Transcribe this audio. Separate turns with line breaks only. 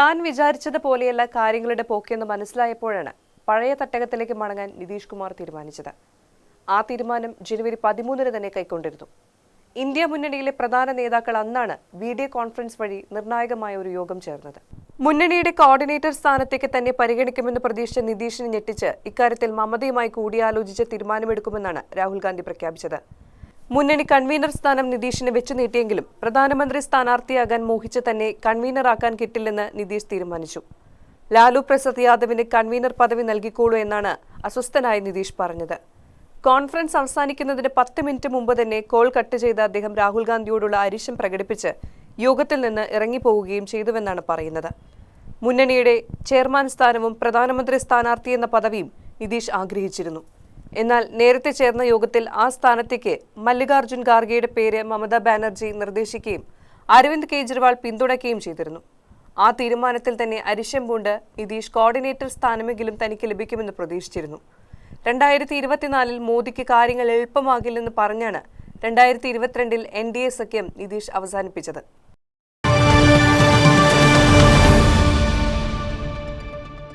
താൻ വിചാരിച്ചത് പോലെയല്ല കാര്യങ്ങളുടെ പോക്കെന്ന് മനസ്സിലായപ്പോഴാണ് പഴയ തട്ടകത്തിലേക്ക് മടങ്ങാൻ നിതീഷ് കുമാർ തീരുമാനിച്ചത്. ആ തീരുമാനം ജനുവരി പതിമൂന്നിന് തന്നെ കൈക്കൊണ്ടിരുന്നു. ഇന്ത്യ മുന്നണിയിലെ പ്രധാന നേതാക്കൾ അന്നാണ് വീഡിയോ കോൺഫറൻസ് വഴി നിർണായകമായ ഒരു യോഗം ചേർന്നത്. മുന്നണിയുടെ കോർഡിനേറ്റർ സ്ഥാനത്തേക്ക് തന്നെ പരിഗണിക്കുമെന്ന് പ്രതീക്ഷിച്ച നിതീഷിനെ ഞെട്ടിച്ച് ഇക്കാര്യത്തിൽ മമതയുമായി കൂടിയാലോചിച്ച് തീരുമാനമെടുക്കുമെന്നാണ് രാഹുൽ ഗാന്ധി പ്രഖ്യാപിച്ചത്. മുന്നണി കൺവീനർ സ്ഥാനം നിതീഷിന് വെച്ചു നീട്ടിയെങ്കിലും പ്രധാനമന്ത്രി സ്ഥാനാർത്ഥിയാകാൻ മോഹിച്ച് തന്നെ കൺവീനറാക്കാൻ കിട്ടില്ലെന്ന് നിതീഷ് തീരുമാനിച്ചു. ലാലു പ്രസാദ് യാദവിന് കൺവീനർ പദവി നൽകിക്കോളൂ എന്നാണ് അസ്വസ്ഥനായ നിതീഷ് പറഞ്ഞത്. കോൺഫറൻസ് അവസാനിക്കുന്നതിന് പത്ത് മിനിറ്റ് മുമ്പ് തന്നെ കോൾ കട്ട് ചെയ്ത അദ്ദേഹം രാഹുൽ ഗാന്ധിയോടുള്ള അരിശം പ്രകടിപ്പിച്ച് യോഗത്തിൽ നിന്ന് ഇറങ്ങിപ്പോവുകയും ചെയ്തുവെന്നാണ് പറയുന്നത്. മുന്നണിയുടെ ചെയർമാൻ സ്ഥാനവും പ്രധാനമന്ത്രി സ്ഥാനാർത്ഥി എന്ന പദവിയും നിതീഷ് ആഗ്രഹിച്ചിരുന്നു. എന്നാൽ നേരത്തെ ചേർന്ന യോഗത്തിൽ ആ സ്ഥാനത്തേക്ക് മല്ലികാർജുൻ ഖാർഗെയുടെ പേര് മമതാ ബാനർജി നിർദ്ദേശിക്കുകയും അരവിന്ദ് കെജ്രിവാൾ പിന്തുണയ്ക്കുകയും ചെയ്തിരുന്നു. ആ തീരുമാനത്തിൽ തന്നെ അരിശം പൂണ്ട് നിതീഷ് കോർഡിനേറ്റർ സ്ഥാനമെങ്കിലും തനിക്ക് ലഭിക്കുമെന്ന് പ്രതീക്ഷിച്ചിരുന്നു. രണ്ടായിരത്തി ഇരുപത്തിനാലിൽ മോദിക്ക് കാര്യങ്ങൾ എളുപ്പമാകില്ലെന്ന് പറഞ്ഞാണ് രണ്ടായിരത്തി ഇരുപത്തിരണ്ടിൽ എൻ ഡി എ സഖ്യം നിതീഷ് അവസാനിപ്പിച്ചത്.